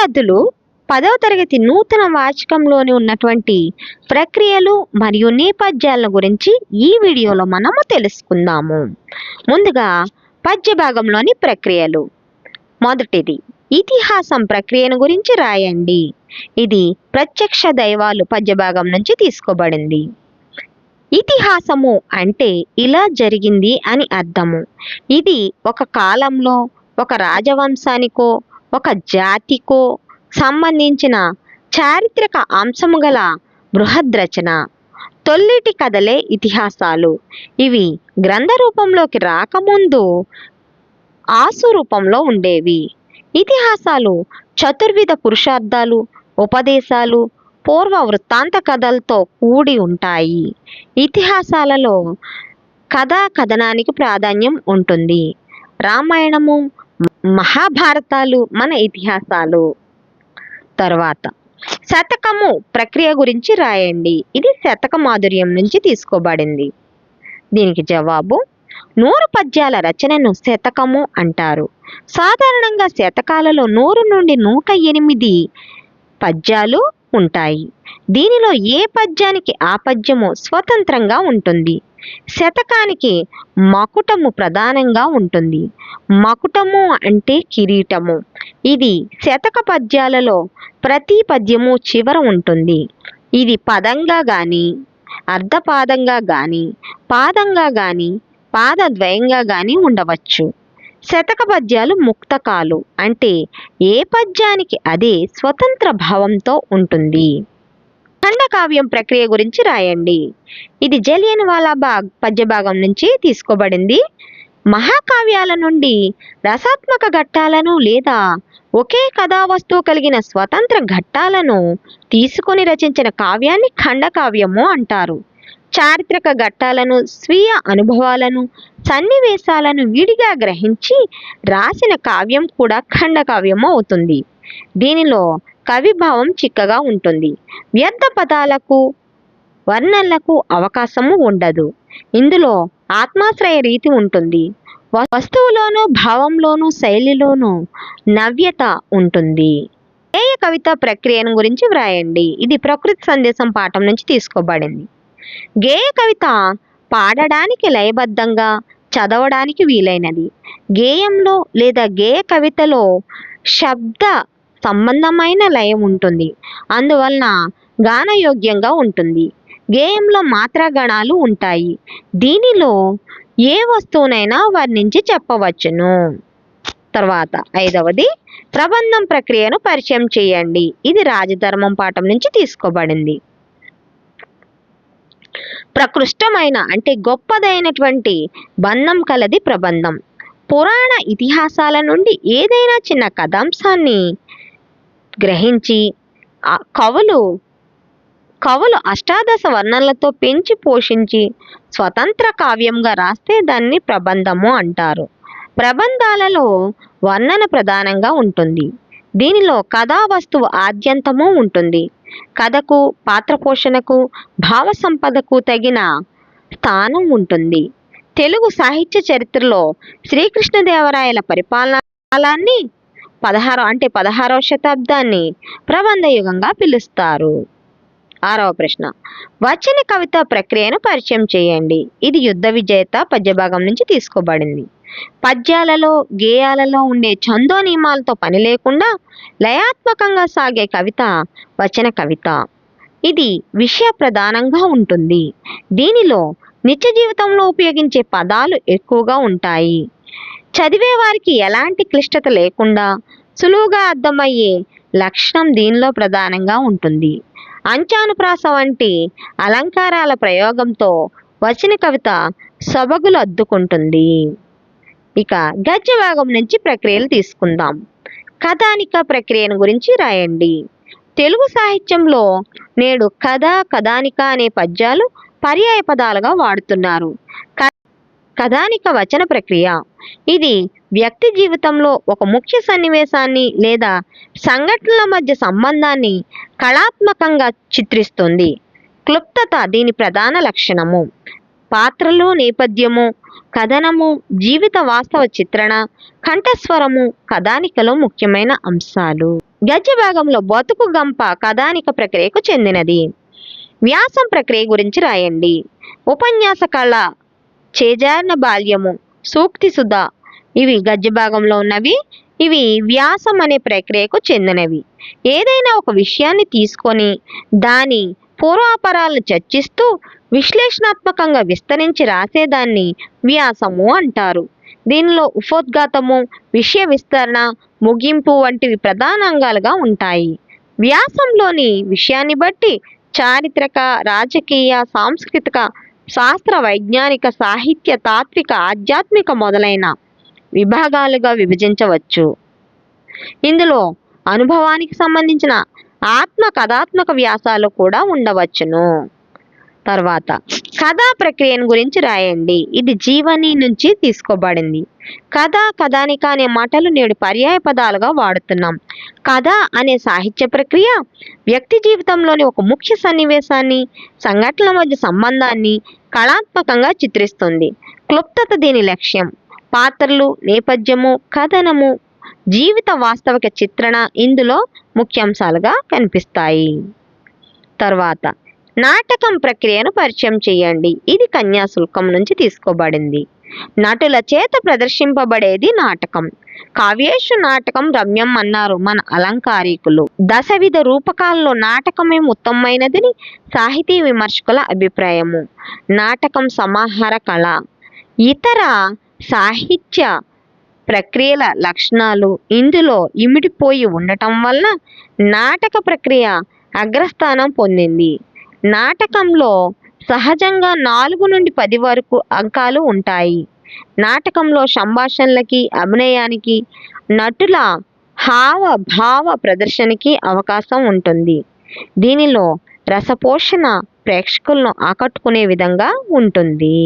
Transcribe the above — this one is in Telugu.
విద్యార్థులు పదవ తరగతి నూతన వాచకంలోని ఉన్నటువంటి ప్రక్రియలు మరియు నేపథ్యాల గురించి ఈ వీడియోలో మనము తెలుసుకుందాము. ముందుగా పద్య భాగంలోని ప్రక్రియలు. మొదటిది ఇతిహాసం ప్రక్రియను గురించి రాయండి. ఇది ప్రత్యక్ష దైవాలు పద్య భాగం నుంచి తీసుకోబడింది. ఇతిహాసము అంటే ఇలా జరిగింది అని అర్థము. ఇది ఒక కాలంలో ఒక రాజవంశానికో ఒక జాతికో సంబంధించిన చారిత్రక అంశము గల బృహద్రచన తొల్లిటి కథలే ఇతిహాసాలు. ఇవి గ్రంథ రూపంలోకి రాకముందు ఆసు రూపంలో ఉండేవి. ఇతిహాసాలు చతుర్విధ పురుషార్థాలు ఉపదేశాలు పూర్వ వృత్తాంత కథలతో కూడి ఉంటాయి. ఇతిహాసాలలో కథా కథనానికి ప్రాధాన్యం ఉంటుంది. రామాయణము మహాభారతాలు మన ఇతిహాసాలు. తర్వాత శతకము ప్రక్రియ గురించి రాయండి. ఇది శతక మాధుర్యం నుంచి తీసుకోబడింది. దీనికి జవాబు నూరు పద్యాల రచనను శతకము అంటారు. సాధారణంగా శతకాలలో నూరు నుండి నూట ఎనిమిది పద్యాలు ఉంటాయి. దీనిలో ఏ పద్యానికి ఆ పద్యము స్వతంత్రంగా ఉంటుంది? శతకానికి మకుటము ప్రధానంగా ఉంటుంది. మకుటము అంటే కిరీటము. ఇది శతక పద్యాలలో ప్రతి పద్యము చివర ఉంటుంది. ఇది పదంగా కానీ అర్ధపాదంగా కానీ పాదంగా కానీ పాదద్వయంగా కానీ ఉండవచ్చు. శతక పద్యాలు ముక్తకాలు అంటే ఏ పద్యానికి అదే స్వతంత్ర భావంతో ఉంటుంది. ఖండకావ్యం ప్రక్రియ గురించి రాయండి. ఇది జలియన్ వాలాబాగ్ పద్యభాగం నుంచి తీసుకోబడింది. మహాకావ్యాల నుండి రసాత్మక ఘట్టాలను లేదా ఒకే కథావస్తువు కలిగిన స్వతంత్ర ఘట్టాలను తీసుకొని రచించిన కావ్యాన్ని ఖండకావ్యము అంటారు. చారిత్రక ఘట్టాలను స్వీయ అనుభవాలను సన్నివేశాలను విడిగా గ్రహించి రాసిన కావ్యం కూడా ఖండకావ్యము అవుతుంది. దీనిలో కవిభావం చిక్కగా ఉంటుంది. వ్యర్థ పదాలకు వర్ణనలకు అవకాశము ఉండదు. ఇందులో ఆత్మాశ్రయ రీతి ఉంటుంది. వస్తువులోను వస్తువులోనూ భావంలోనూ శైలిలోనూ నవ్యత ఉంటుంది. గేయ కవిత ప్రక్రియను గురించి వ్రాయండి. ఇది ప్రకృతి సందేశం పాఠం నుంచి తీసుకోబడింది. గేయ కవిత పాడడానికి లయబద్ధంగా చదవడానికి వీలైనది. గేయంలో లేదా గేయ కవితలో శబ్ద సంబంధమైన లయం ఉంటుంది. అందువలన గానయోగ్యంగా ఉంటుంది. గేయంలో మాత్రాగణాలు ఉంటాయి. దీనిలో ఏ వస్తువునైనా వర్ణించి చెప్పవచ్చును. తర్వాత ఐదవది ప్రబంధం ప్రక్రియను పరిచయం చేయండి. ఇది రాజధర్మం పాఠం నుంచి తీసుకోబడింది. ప్రకృష్టమైన అంటే గొప్పదైనటువంటి బంధం కలది ప్రబంధం. పురాణ ఇతిహాసాల నుండి ఏదైనా చిన్న కథాంశాన్ని గ్రహించి కవులు కవులు అష్టాదశ వర్ణనలతో పెంచి పోషించి స్వతంత్ర కావ్యంగా రాస్తే దాన్ని ప్రబంధము అంటారు. ప్రబంధాలలో వర్ణన ప్రధానంగా ఉంటుంది. దీనిలో కథా వస్తువు ఆద్యంతము ఉంటుంది. కథకు పాత్ర పోషణకు భావ సంపదకు తగిన స్థానం ఉంటుంది. తెలుగు సాహిత్య చరిత్రలో శ్రీకృష్ణదేవరాయల పరిపాలనా కాలాన్ని పదహారో అంటే పదహారవ శతాబ్దాన్ని ప్రబంధ యుగంగా పిలుస్తారు. ఆరవ ప్రశ్న. వచన కవిత ప్రక్రియను పరిచయం చేయండి. ఇది యుద్ధ విజేత పద్యభాగం నుంచి తీసుకోబడింది. పద్యాలలో గేయాలలో ఉండే ఛందో నియమాలతో పని లేకుండా లయాత్మకంగా సాగే కవిత వచన కవిత. ఇది విషయ ప్రధానంగా ఉంటుంది. దీనిలో నిత్య జీవితంలో ఉపయోగించే పదాలు ఎక్కువగా ఉంటాయి. చదివే వారికి ఎలాంటి క్లిష్టత లేకుండా సులువుగా అర్థమయ్యే లక్షణం దీనిలో ప్రధానంగా ఉంటుంది. అంచానుప్రాస వంటి అలంకారాల ప్రయోగంతో వచన కవిత సొబగులు అద్దుకుంటుంది. ఇక గద్య భాగం నుంచి ప్రక్రియలు తీసుకుందాం. కథానిక ప్రక్రియను గురించి రాయండి. తెలుగు సాహిత్యంలో నేడు కథ కథానిక అనే పద్యాలు పర్యాయ పదాలుగా వాడుతున్నారు. కథానిక వచన ప్రక్రియ. ఇది వ్యక్తి జీవితంలో ఒక ముఖ్య సన్నివేశాన్ని లేదా సంఘటనల మధ్య సంబంధాన్ని కళాత్మకంగా చిత్రిస్తుంది. క్లుప్తత దీని ప్రధాన లక్షణము. పాత్రలు నేపథ్యము కథనము జీవిత వాస్తవ చిత్రణ కంఠస్వరము కథానికలో ముఖ్యమైన అంశాలు. గద్య భాగంలో బతుకు గంప కథానిక ప్రక్రియకు చెందినది. వ్యాసం ప్రక్రియ గురించి రాయండి. ఉపన్యాస కళ చేజారిన బాల్యము సూక్తి సుధ. ఇవి గద్య భాగంలో ఉన్నవి ఇవి వ్యాసం అనే ప్రక్రియకు చెందినవి. ఏదైనా ఒక విషయాన్ని తీసుకొని దాని పూర్వాపరాలను చర్చిస్తూ విశ్లేషణాత్మకంగా విస్తరించి రాసేదాన్ని వ్యాసము అంటారు. దీనిలో ఉపోద్ఘాతము విషయ విస్తరణ ముగింపు వంటివి ప్రధాన అంగాలుగా ఉంటాయి. వ్యాసంలోని విషయాన్ని బట్టి చారిత్రక రాజకీయ సాంస్కృతిక శాస్త్ర వైజ్ఞానిక సాహిత్య తాత్విక ఆధ్యాత్మిక మొదలైన విభాగాలుగా విభజించవచ్చు. ఇందులో అనుభవానికి సంబంధించిన ఆత్మ కథాత్మక వ్యాసాలు కూడా ఉండవచ్చును. తర్వాత కథా ప్రక్రియను గురించి రాయండి. ఇది జీవని నుంచి తీసుకోబడింది. కథ కథానిక అనే మాటలు నేడు పర్యాయ పదాలుగా వాడుతున్నాం. కథ అనే సాహిత్య ప్రక్రియ వ్యక్తి జీవితంలోని ఒక ముఖ్య సన్నివేశాన్ని సంఘటనల మధ్య సంబంధాన్ని కళాత్మకంగా చిత్రిస్తుంది. క్లుప్తత దీని లక్ష్యం. పాత్రలు నేపథ్యము కథనము జీవిత వాస్తవిక చిత్రణ ఇందులో ముఖ్యాంశాలుగా కనిపిస్తాయి. తర్వాత నాటకం ప్రక్రియను పరిచయం చేయండి. ఇది కన్యాశుల్కం నుంచి తీసుకోబడింది. నటుల చేత ప్రదర్శింపబడేది నాటకం. కావ్యేషు నాటకం రమ్యం అన్నారు మన అలంకారికులు. దశవిధ రూపకాల్లో నాటకమే ఉత్తమమైనదని సాహితీ విమర్శకుల అభిప్రాయము. నాటకం సమాహార కళ. ఇతర సాహిత్య ప్రక్రియల లక్షణాలు ఇందులో ఇమిడిపోయి ఉండటం వల్ల నాటక ప్రక్రియ అగ్రస్థానం పొందింది. నాటకంలో సహజంగా నాలుగు నుండి పది వరకు అంకాలు ఉంటాయి. నాటకంలో సంభాషణలకి అభినయానికి నటుల హావ భావ ప్రదర్శనకి అవకాశం ఉంటుంది. దీనిలో రసపోషణ ప్రేక్షకులను ఆకట్టుకునే విధంగా ఉంటుంది.